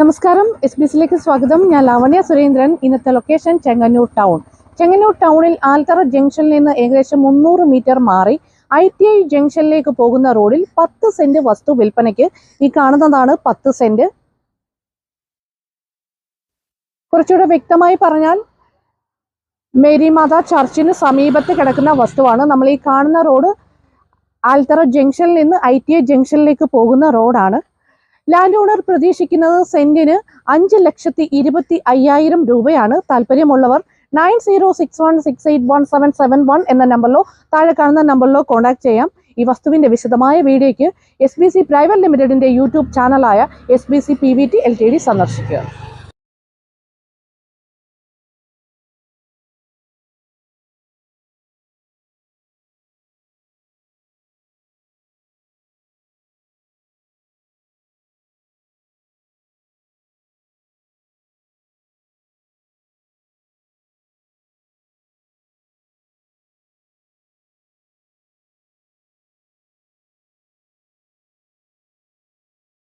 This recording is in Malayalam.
നമസ്കാരം. എസ് ബി സിയിലേക്ക് സ്വാഗതം. ഞാൻ ലാവണ്യ സുരേന്ദ്രൻ. ഇന്നത്തെ ലൊക്കേഷൻ ചെങ്ങന്നൂർ ടൗൺ. ചെങ്ങന്നൂർ ടൗണിൽ ആൽത്തറ ജംഗ്ഷനിൽ നിന്ന് ഏകദേശം മുന്നൂറ് മീറ്റർ മാറി ഐ ടി ഐ ജംഗ്ഷനിലേക്ക് പോകുന്ന റോഡിൽ പത്ത് സെന്റ് വസ്തു വിൽപ്പനയ്ക്ക് ഈ കാണുന്നതാണ് പത്ത് സെന്റ്. കുറച്ചുകൂടെ വ്യക്തമായി പറഞ്ഞാൽ മേരി മാതാ ചർച്ചിന് സമീപത്ത് കിടക്കുന്ന വസ്തുവാണ്. നമ്മൾ ഈ കാണുന്ന റോഡ് ആൽത്തറ ജംഗ്ഷനിൽ നിന്ന് ഐ ടി ഐ ജംഗ്ഷനിലേക്ക് പോകുന്ന റോഡാണ്. ലാൻഡ് ഓണർ പ്രതീക്ഷിക്കുന്നത് സെന്റിന് അഞ്ച് ലക്ഷത്തി ഇരുപത്തി അയ്യായിരം രൂപയാണ്. താല്പര്യമുള്ളവർ nine zero six one six eight one seven seven one എന്ന നമ്പറിലോ താഴെ കാണുന്ന നമ്പറിലോ കോൺടാക്ട് ചെയ്യാം. ഈ വസ്തുവിന്റെ വിശദമായ വീഡിയോയ്ക്ക് എസ് ബി സി പ്രൈവറ്റ് ലിമിറ്റഡിന്റെ YouTube ചാനലായ S B C P V T L T D സന്ദർശിക്കുക.